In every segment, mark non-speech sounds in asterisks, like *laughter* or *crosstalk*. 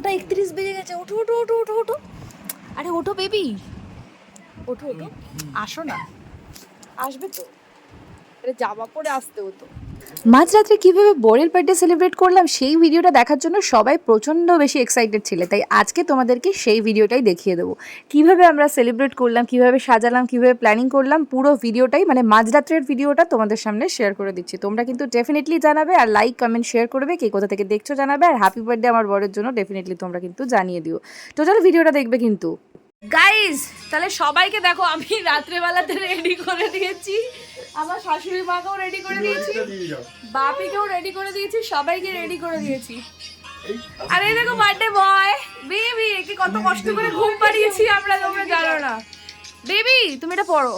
বারোটা একত্রিশ বেজে গেছে। ওঠো ওঠো ওঠো ওঠো ওঠো। আরে ওঠো বেবি। ওঠো ওঠো। আসো না। আসবে তো। আরে জামা পরে আসতে হতো। মাঝরাত্রে কীভাবে বরের বার্থডে সেলিব্রেট করলাম, সেই ভিডিওটা দেখার জন্য সবাই প্রচণ্ড বেশি এক্সাইটেড ছিল। তাই আজকে তোমাদেরকে সেই ভিডিওটাই দেখিয়ে দেবো। কীভাবে আমরা সেলিব্রেট করলাম, কীভাবে সাজালাম, কীভাবে প্ল্যানিং করলাম, পুরো ভিডিওটাই মানে মাঝরাত্রের ভিডিওটা তোমাদের সামনে শেয়ার করে দিচ্ছি। তোমরা কিন্তু ডেফিনেটলি জানাবে আর লাইক কমেন্ট শেয়ার করবে, কে কোথা থেকে দেখছ জানাবে, আর হ্যাপি বার্থডে আমার বরের জন্য ডেফিনেটলি তোমরা কিন্তু জানিয়ে দিও। টোটাল ভিডিওটা দেখবে কিন্তু। গাইজ তাহলে সবাইকে দেখো, আমি রাত্রেবেলাতে রেডি করে দিয়েছি। আমার শাশুড়ি মাকেও রেডি করে দিয়েছি। বাপিকেও রেডি করে দিয়েছি সবাইকে রেডি করে দিয়েছি। আরে এই দেখো বার্থডে বয় বেবি একে কত কষ্ট করে ঘুম পাড়িয়েছি আমরা তোমরা জানো না। বেবি তুমি এটা পড়ো।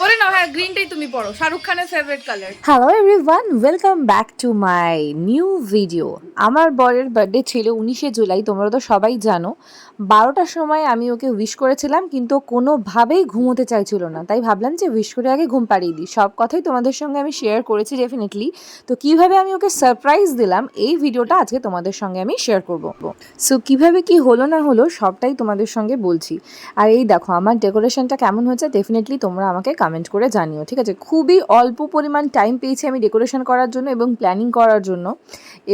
পরে নাও হ্যাঁ গ্রিনটাই তুমি পড়ো। শাহরুখ খানের favourite colour hello everyone welcome back to my new video আমার বরের বার্থডে ছিল উনিশে জুলাই, তোমরা তো সবাই জানো। বারোটার সময় আমি ওকে উইশ করেছিলাম, কিন্তু কোনোভাবেই ঘুমোতে চাইছিল না। তাই ভাবলাম যে উইশ করে আগে ঘুম পাড়িয়ে দিই। সব কথাই তোমাদের সঙ্গে আমি শেয়ার করেছি ডেফিনেটলি তো কীভাবে আমি ওকে সারপ্রাইজ দিলাম, এই ভিডিওটা আজকে তোমাদের সঙ্গে আমি শেয়ার করব। সো কীভাবে কি হলো না হলো, সবটাই তোমাদের সঙ্গে বলছি। আর এই দেখো, আমার ডেকোরেশনটা কেমন হয়েছে ডেফিনেটলি তোমরা আমাকে কমেন্ট করে জানিও, ঠিক আছে? খুবই অল্প পরিমাণ টাইম পেয়েছি আমি ডেকোরেশন করার জন্য এবং প্ল্যানিং করার জন্য।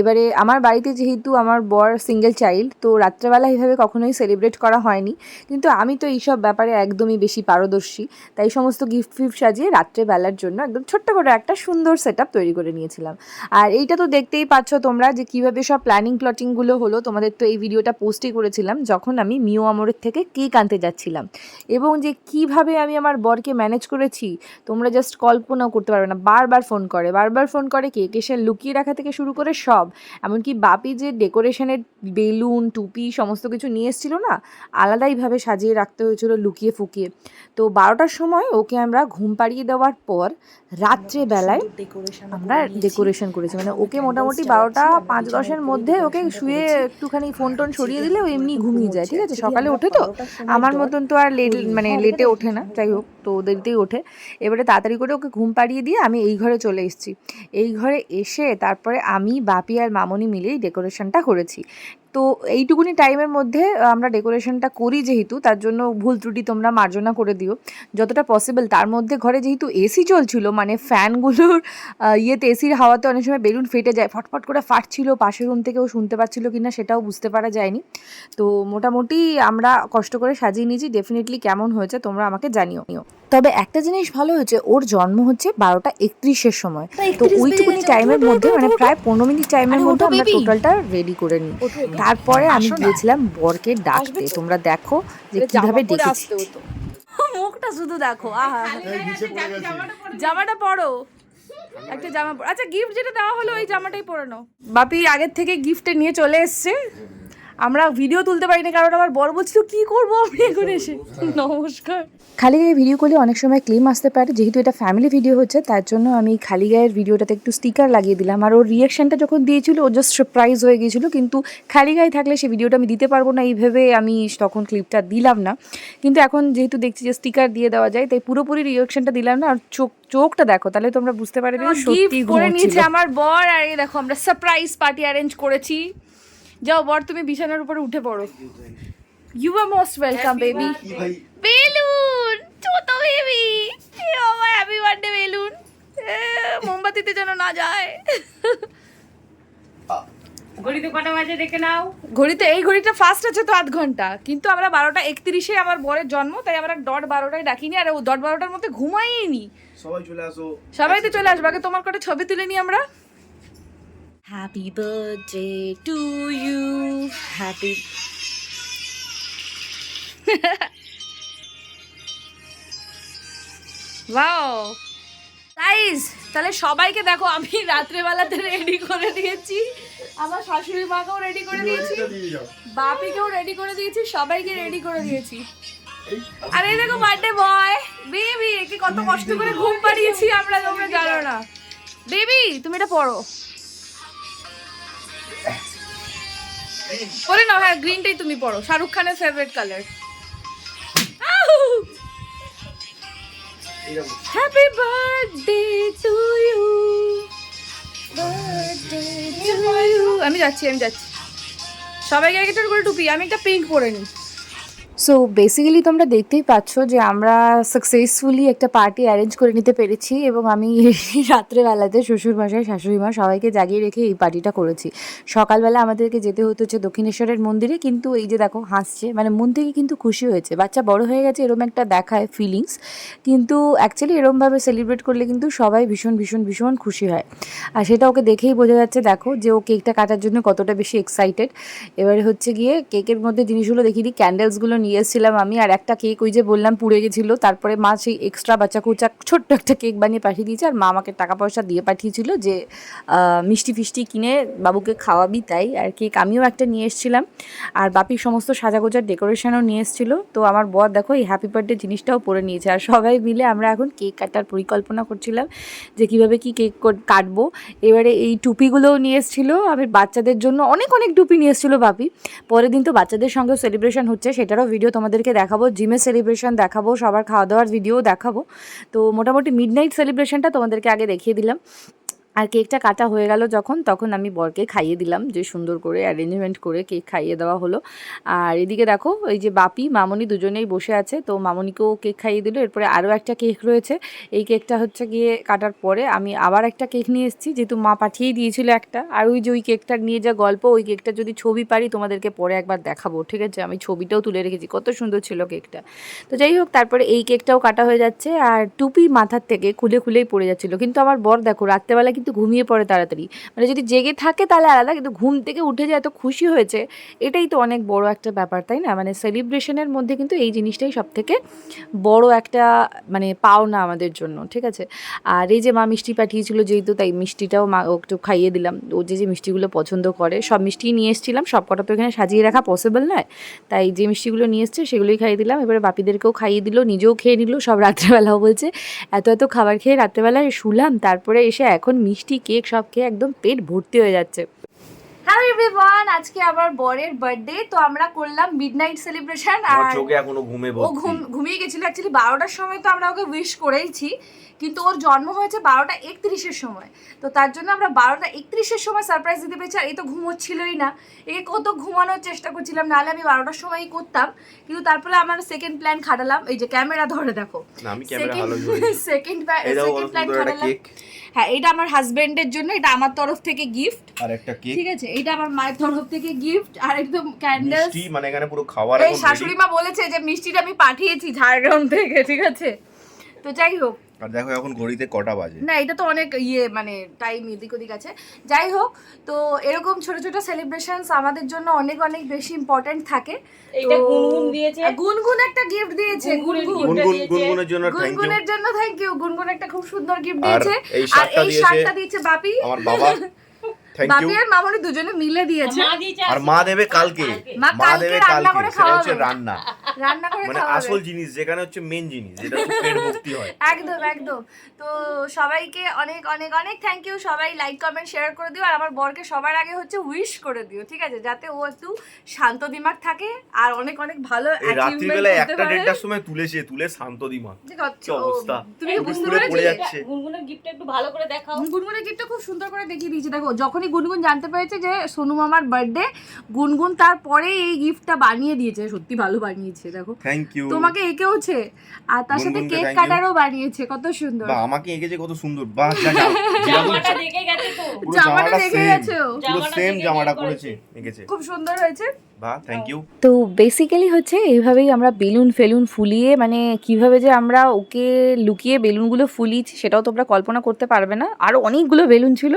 এবারে আমার বাড়িতে যেহেতু আমার বর সিঙ্গেল চাইল্ড তো রাত্রেবেলা এইভাবে কখনোই সেলিব্রেট করা হয়নি। কিন্তু আমি তো এইসব ব্যাপারে একদমই বেশি পারদর্শী। তাই সমস্ত গিফট ফিফট সাজিয়ে রাত্রেবেলার জন্য একদম ছোট্ট করে একটা সুন্দর সেট তৈরি করে নিয়েছিলাম। আর এইটা তো দেখতেই পাচ্ছ তোমরা যে কীভাবে সব প্ল্যানিং প্লটিংগুলো হলো। তোমাদের তো এই ভিডিওটা পোস্টই করেছিলাম, যখন আমি মিও আমরের থেকে কেক আনতে যাচ্ছিলাম। এবং যে কীভাবে আমি আমার বরকে ম্যানেজ করেছি, তোমরা জাস্ট কল্পনাও করতে পারবে না। বারবার ফোন করে, বারবার ফোন করে কেক এসে লুকিয়ে রাখা থেকে শুরু করে সব। এমনকি বাপি যে ডেকোরেশনের বেলুন, টুপি সমস্ত কিছু নিয়ে এসেছিল না আলাদাইভাবে সাজিয়ে রাখতে হয়েছিল লুকিয়ে ফুকিয়ে। তো বারোটার সময় ওকে আমরা ঘুম পাড়িয়ে দেওয়ার পর রাত্রেবেলায় আমরা ডেকোরেশন করেছি। মানে ওকে মোটামুটি বারোটা পাঁচ দশের মধ্যে ওকে শুয়ে একটুখানি ফোন টোন সরিয়ে দিলে ও এমনি ঘুমিয়ে যায়, ঠিক আছে? সকালে ওঠে তো? আমার মতন তো আর লেট মানে লেটে ওঠে না, যাই হোক। তো দেরিতেই ওঠে। এবারে তাড়াতাড়ি করে ওকে ঘুম পাড়িয়ে দিয়ে আমি এই ঘরে চলে এসেছি। এই ঘরে এসে তারপরে আমি বাপি আর মামনি মিলেই ডেকোরেশনটা করেছি। তো এইটুকুনি টাইমের মধ্যে আমরা ডেকোরেশনটা করি যেহেতু তার জন্য ভুল ত্রুটি তোমরা মার্জনা করে দিও। যতটা পসিবল তার মধ্যে ঘরে যেহেতু এসি চলছিল মানে ফ্যানগুলোর ইয়েতে এসির হাওয়াতে অনেক সময় বেলুন ফেটে যায় ফটফট করে ফাটছিল পাশের রুম থেকেও শুনতে পাচ্ছিল কি না সেটাও বুঝতে পারা যায়নি। তো মোটামুটি আমরা কষ্ট করে সাজিয়ে নিয়েছি ডেফিনেটলি কেমন হয়েছে তোমরা আমাকে জানিও। নিও তবে একটা জিনিস ভালো হয়েছে ওর জন্ম হচ্ছে বারোটা একত্রিশের সময়। তো ওইটুকুনি টাইমের মধ্যে মানে প্রায় পনেরো মিনিট টাইমের মধ্যে আমরা টোটালটা রেডি করে নিই। তারপরে আমি গিয়েছিলাম বরকে ডাকতে। তোমরা দেখো যে কীভাবে ডেকেছি। মুখটা শুধু দেখো। আহা। জামাটা পরো। একটা জামা পরো আচ্ছা গিফট যেটা দেওয়া হলো ওই জামাটাই পরে নাও। বাপি আগের থেকে গিফটে নিয়ে চলে এসছে। আমরা ভিডিও তুলতে পারি না কারণ আমার বর বলছিল কি করব আমি এখন এসে? নমস্কার। খালি গায়ে ভিডিও করলে অনেক সময় ক্লেম আসতে পারে যেহেতু এটা ফ্যামিলি ভিডিও হচ্ছে তার জন্য আমি খালি গায়ের ভিডিওটাতে একটু স্টিকার লাগিয়ে দিলাম। আর ওর রিয়াকশনটা যখন দিয়েছিল ও জাস্ট সারপ্রাইজ হয়ে গিয়েছিল কিন্তু খালি গায়ে থাকলে সেই ভিডিওটা আমি দিতে পারব না এইভাবে আমি তখন ক্লিপটা দিলাম না। কিন্তু এখন যেহেতু দেখছি যে স্টিকার দিয়ে দেওয়া যায় তাই পুরোপুরি রিয়াকশনটা দিলাম না। আর চোখ চোখটা দেখো তাহলে তোমরা বুঝতে পারবে সত্যি করে নিয়েছে আমার বর আর এই দেখো আমরা সারপ্রাইজ পার্টি অ্যারেঞ্জ করেছি। যাও বর তুমি বিছানার উপরে উঠে পড়ো। You are most welcome baby balloon ছোট বেবি হ্যাপি বার্থডে বেলুন। মোমবাতিতে যেন না যায়। ঘড়িতে কটা বাজে দেখে নাও। ঘড়িতে এই ঘড়িটা ফার্স্ট আছে তো আধ ঘণ্টা। কিন্তু আমরা বারোটা একত্রিশে আমার বরের জন্ম তাই আমরা ডট বারোটায় ডাকিনি আর ও ডট বারোটার মধ্যে ঘুমাইনি সবাই চলে আসো। সবাই তো চলে আসবে আগে তোমার কটা ছবি তুলে নি আমরা? Happy birthday to you happy wow guys তাহলে সবাইকে দেখো আমি রাত্রেবেলাতে রেডি করে দিয়েছি। আমার শাশুড়ি মাকেও রেডি করে দিয়েছি। বাপিকেও রেডি করে দিয়েছি সবাইকে রেডি করে দিয়েছি। আরে এই দেখো বার্থডে বয় বেবি একে কত কষ্ট করে ঘুম পাড়িয়েছি আমরা তোমরা জানো না। বেবি তুমি এটা পড়ো। পরে নাও হ্যাঁ গ্রিনটাই তুমি পড়ো। শাহরুখ খানের favourite colour happy birthday to you আমি যাচ্ছি আমি যাচ্ছি। সবাইকে এক একটা করে টুপি, আমি একটা পিঙ্ক পরে নিই। সো বেসিক্যালি তোমরা দেখতেই পাচ্ছ যে আমরা সাকসেসফুলি একটা পার্টি অ্যারেঞ্জ করে নিতে পেরেছি এবং আমি *laughs* রাত্রেবেলাতে শ্বশুর মশাই শাশুড়ি মা সবাইকে জাগিয়ে রেখে এই পার্টিটা করেছি। সকালবেলা আমাদেরকে যেতে হতো হচ্ছে দক্ষিণেশ্বরের মন্দিরে, কিন্তু এই যে দেখো হাসছে মানে মন থেকে কিন্তু খুশি হয়েছে। বাচ্চা বড় হয়ে গেছে, এরম একটা দেখায় ফিলিংস কিন্তু অ্যাকচুয়ালি এরমভাবে সেলিব্রেট করলে কিন্তু সবাই ভীষণ ভীষণ ভীষণ খুশি হয়। আর সেটা ওকে দেখেই বোঝা যাচ্ছে দেখো যে ও কেকটা কাটার জন্য কতটা বেশি এক্সাইটেড এবারে হচ্ছে গিয়ে কেকের মধ্যে জিনিসগুলো দেখিয়ে দিই ক্যান্ডেলসগুলো নিয়ে এসেছিলাম আমি, আর একটা কেক ওই যে বললাম পুড়ে গেছিল, তারপরে মা সেই এক্সট্রা বাচ্চা কুচা ছোট্ট একটা কেক বানিয়ে পাঠিয়ে দিয়েছে, আর মা আমাকে টাকা পয়সা দিয়ে পাঠিয়েছিল যে মিষ্টি ফিষ্টি কিনে বাবুকে খাওয়াবি তাই, আর কেক আমিও একটা নিয়ে এসেছিলাম। আর বাপি সমস্ত সাজাগোজার ডেকোরেশনও নিয়ে এসেছিল, তো আমার বর দেখো এই হ্যাপি বার্থডে জিনিসটাও পরে নিয়েছে, আর সবাই মিলে আমরা এখন কেক কাটার পরিকল্পনা করছিলাম যে কীভাবে কি কেক কাটবো। এবারে এই টুপিগুলোও নিয়ে এসেছিল, আমি বাচ্চাদের জন্য অনেক অনেক টুপি নিয়ে এসেছিল বাপি। পরের দিন তো বাচ্চাদের সঙ্গেও সেলিব্রেশন হচ্ছে, সেটারও তোমাদেরকে দেখাবো জিমের সেলিব্রেশন দেখাবো, সবার খাওয়া দাওয়ার ভিডিও দেখাবো। তো মোটামুটি মিড নাইট সেলিব্রেশনটা তোমাদেরকে আগে দেখিয়ে দিলাম। আর কেকটা কাটা হয়ে গেল যখন, তখন আমি বরকে খাইয়ে দিলাম, যে সুন্দর করে অ্যারেঞ্জমেন্ট করে কেক খাইয়ে দেওয়া হলো। আর এদিকে দেখো এই যে বাপি, মামনি দুজনেই বসে আছে, তো মামনিকেও কেক খাইয়ে দিল। এরপরে আরও একটা কেক রয়েছে, এই কেকটা হচ্ছে গিয়ে কাটার পরে আমি আবার একটা কেক নিয়ে এসেছি, যেহেতু মা পাঠিয়েই দিয়েছিল একটা। আর ওই যে ওই কেকটা নিয়ে যা গল্প, ওই কেকটা যদি ছবি পারি, তোমাদেরকে পরে একবার দেখাবো, ঠিক আছে? আমি ছবিটাও তুলে রেখেছি, কত সুন্দর ছিল কেকটা। তো যাই হোক, তারপরে এই কেকটাও কাটা হয়ে যাচ্ছে, আর টুপি মাথার থেকে খুলে খুলেই পড়ে যাচ্ছিল। কিন্তু আমার বর দেখো, রাত্রেবেলা কিন্তু ঘুমিয়ে পড়ে তাড়াতাড়ি। মানে যদি জেগে থাকে তাহলে আলাদা, কিন্তু ঘুম থেকে উঠে যে এত খুশি হয়েছে, এটাই তো অনেক বড় একটা ব্যাপার, তাই না? মানে সেলিব্রেশনের মধ্যে কিন্তু এই জিনিসটাই সব থেকে বড় একটা মানে পাওনা আমাদের জন্য, ঠিক আছে? আর এই যে মা মিষ্টি পাঠিয়েছিল যেহেতু, তাই মিষ্টিটাও মা একটু খাইয়ে দিলাম। ও যে যে মিষ্টিগুলো পছন্দ করে, সব মিষ্টি নিয়ে এসেছিলাম সব কটা তো এখানে সাজিয়ে রাখা পসিবল নয়। তাই যে মিষ্টিগুলো নিয়ে এসছে, সেগুলোই খাইয়ে দিলাম। এবারে বাপিদেরকেও খাইয়ে দিল, নিজেও খেয়ে নিল, সব রাত্রেবেলাও বলছে, এত এত খাবার খেয়ে রাত্রেবেলায় শুলাম, তারপরে এসে এখন মিষ্টি কেক সব খেয়ে একদম পেট ভর্তি হয়ে যাচ্ছে। হ্যালো এভরিওয়ান আজকে আমার বরের বার্থডে তো আমরা করলাম মিডনাইট সেলিব্রেশন আর চোখে এখনও ঘুমে ও ঘুম ঘুমিয়ে গেছিল অ্যাকচুয়ালি বারোটার সময় তো আমরা ওকে উইশ করেইছি। কিন্তু ওর জন্ম হয়েছে বারোটা একত্রিশের সময়। তো তার জন্য আমরা বারোটা একত্রিশের সময় সারপ্রাইজ দিতে পেরেছি আর এই তো ঘুমোচ্ছিলই না। একে কত ঘুমানোর চেষ্টা করছিলাম নাহলে আমি বারোটার সময়ই করতাম। কিন্তু তারপরে আমার সেকেন্ড প্ল্যান খাটালাম। এই যে ক্যামেরা ধরে দেখো। না, আমি ক্যামেরা সেকেন্ড সেকেন্ড প্ল্যান খাটালাম। হ্যাঁ এটা আমার হাজবেন্ডের জন্য এটা আমার তরফ থেকে গিফট আর একটা কেক ঠিক আছে এটা আমার মায়ের তরফ থেকে গিফট আর একদম ক্যান্ডেলস মিষ্টি মানে এখানে পুরো খাবার এই শাশুড়ি মা বলেছে যে মিষ্টিটা আমি পাঠিয়েছি ঝাড়গ্রাম থেকে ঠিক আছে? তো যাই হোক। আর দেখো এখন ঘড়িতে কটা বাজে। না এটা তো অনেক ইয়ে মানে টাইম এদিক ওদিক আছে। যাই হোক তো এরকম ছোট ছোট সেলিব্রেশনস আমাদের জন্য অনেক অনেক বেশি ইম্পর্টেন্ট থাকে। এইটা তো- গুনগুন দিয়েছে। গুনগুন একটা গিফট দিয়েছে গুনগুনের গুনগুন। গুনগুনের জন্য থ্যাংক ইউ গুনগুনের জন্য থ্যাংক ইউ গুনগুন একটা খুব সুন্দর গিফট দিয়েছে। আর এই দিয়েছে শার্টটা দিয়েছে বাপি। আমার বাবা। *laughs* থ্যাংক ইউ বাপি আর মামনি দুজনে মিলে দিয়েছে। মা দিয়েছে আর মা দেবে কালকে। মা দেবে রান্না কালকে। করে সেটা হচ্ছে রান্না। রান্না করে মানে আসল জিনিস যেখানে হচ্ছে মেন জিনিস যেটা হচ্ছে পেট ভর্তি হয়। একদম একদম। তো সবাইকে অনেক অনেক অনেক থ্যাংক ইউ সবাই লাইক কমেন্ট শেয়ার করে দিও। আর আমার বরকে সবার আগে হচ্ছে উইশ করে দিও ঠিক আছে? যাতে ও একটু শান্ত দিমাগ থাকে আর অনেক অনেক ভালো করতে একটা। দেড়টার সময় তুলেছে তুলে শান্ত দিমা ঠিক আছে, কি অবস্থা? তুমি বুঝতে যাচ্ছে। গুনগুনের গিফট একটু ভালো করে দেখাও। গুনগুনের গিফটটা খুব সুন্দর করে দেখিয়ে দিয়েছে। দেখো যখনই গুনগুন জানতে পেরেছে যে সোনু মামার বার্থডে গুনগুন তারপরে এই গিফটটা বানিয়ে দিয়েছে সত্যি ভালো বানিয়েছে দেখো। থ্যাংক ইউ তোমাকে এঁকেওছে আর তার সাথে কেক কাটারও বানিয়েছে কত সুন্দর। বা আমাকে এঁকেছে কত সুন্দর। বাহ যা যা। *laughs* যেরকম জামাটা দেখে গেছে তো। জামাটা দেখে গেছে ও। পুরো জামাটা সেম জামাটা করেছে করেছে। এঁকেছে। খুব সুন্দর হয়েছে। থ্যাংক ইউ তো বেসিক্যালি হচ্ছে এইভাবেই আমরা বেলুন ফেলুন ফুলিয়ে মানে কীভাবে যে আমরা ওকে লুকিয়ে বেলুনগুলো ফুলিয়েছি সেটাও তোমরা কল্পনা করতে পারবে না। আরও অনেকগুলো বেলুন ছিল,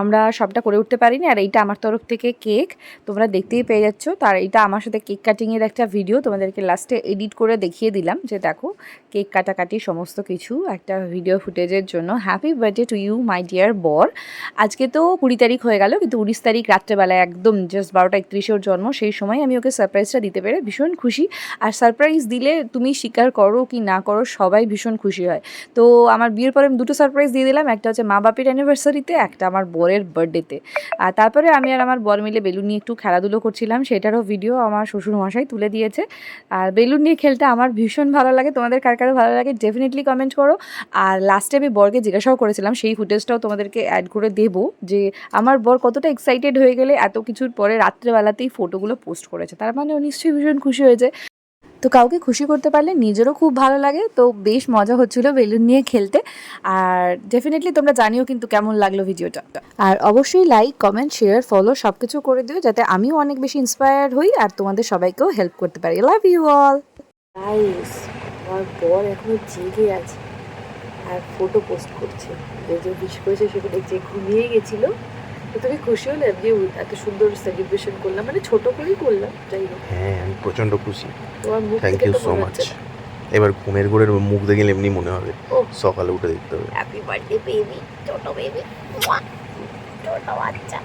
আমরা সবটা করে উঠতে পারিনি। আর এইটা আমার তরফ থেকে কেক তোমরা দেখতেই পেয়ে যাচ্ছ। তার এইটা আমার সাথে কেক কাটিংয়ের একটা ভিডিও তোমাদেরকে লাস্টে এডিট করে দেখিয়ে দিলাম যে দেখো কেক কাটাকাটি সমস্ত কিছু একটা ভিডিও ফুটেজের জন্য। Happy birthday to you my dear বর আজকে তো কুড়ি তারিখ হয়ে গেল, কিন্তু উনিশ তারিখ রাত্রেবেলায় একদম জাস্ট বারোটা একত্রিশে ওর জন্ম, সেই সময় আমি ওকে সারপ্রাইজটা দিতে পেরে ভীষণ খুশি। আর সারপ্রাইজ দিলে তুমি স্বীকার করো কি না করো সবাই ভীষণ খুশি হয়। তো আমার বিয়ের পরে আমি দুটো সারপ্রাইজ দিয়ে দিলাম, একটা হচ্ছে মা বাপের অ্যানিভার্সারিতে একটা আমার বরের বার্থডেতে আর তারপরে আমি আর আমার বর মিলে বেলুন নিয়ে একটু খেলাধুলো করছিলাম, সেটারও ভিডিও আমার শ্বশুর মশাই তুলে দিয়েছে। আর বেলুন নিয়ে খেলতে আমার ভীষণ ভালো লাগে, তোমাদের কার কারও ভালো লাগে ডেফিনেটলি কমেন্ট করো। আর লাস্টে আমি বরকে জিজ্ঞাসাও করেছিলাম, সেই ফুটেজটাও তোমাদেরকে অ্যাড করে দেবো, যে আমার বর কতটা এক্সাইটেড হয়ে গেলে এত কিছুর পরে রাত্রেবেলাতেই ফটোগুলো পোস্ট করেছে। তার মানে ও নিশ্চয়ই ভীষণ খুশি হয়েছে। তো কাউকে খুশি করতে পারলে নিজেরও খুব ভালো লাগে। তো বেশ মজা হচ্ছিল বেলুন নিয়ে খেলতে। আর ডেফিনেটলি তোমরা জানিও কিন্তু কেমন লাগল ভিডিওটা। আর অবশ্যই লাইক কমেন্ট শেয়ার ফলো সব কিছু করে দিও যাতে আমিও অনেক বেশি ইন্সপায়ার্ড হই আর তোমাদের সবাইকেও হেল্প করতে পারি। লাভ ইউ অল আমার বর এখনও জেগে আছে। আর ফটো পোস্ট করছে। যে যে উইশ করেছে সেটা দেখছে ঘুমিয়ে গেছিল তো তুমি খুশি হলে যে এত সুন্দর সেলিব্রেশন করলাম। মানে ছোট করেই করলাম যাই হোক। হ্যাঁ আমি প্রচণ্ড খুশি। তোমার মুখ থ্যাংক ইউ তো সো মাচ এবার ঘুমের ঘোরের মুখ দেখলে এমনি মনে হবে। সকালে উঠে দেখতে হবে। হ্যাপি বার্থডে বেবি ছোট বেবি ছোট বাচ্চা।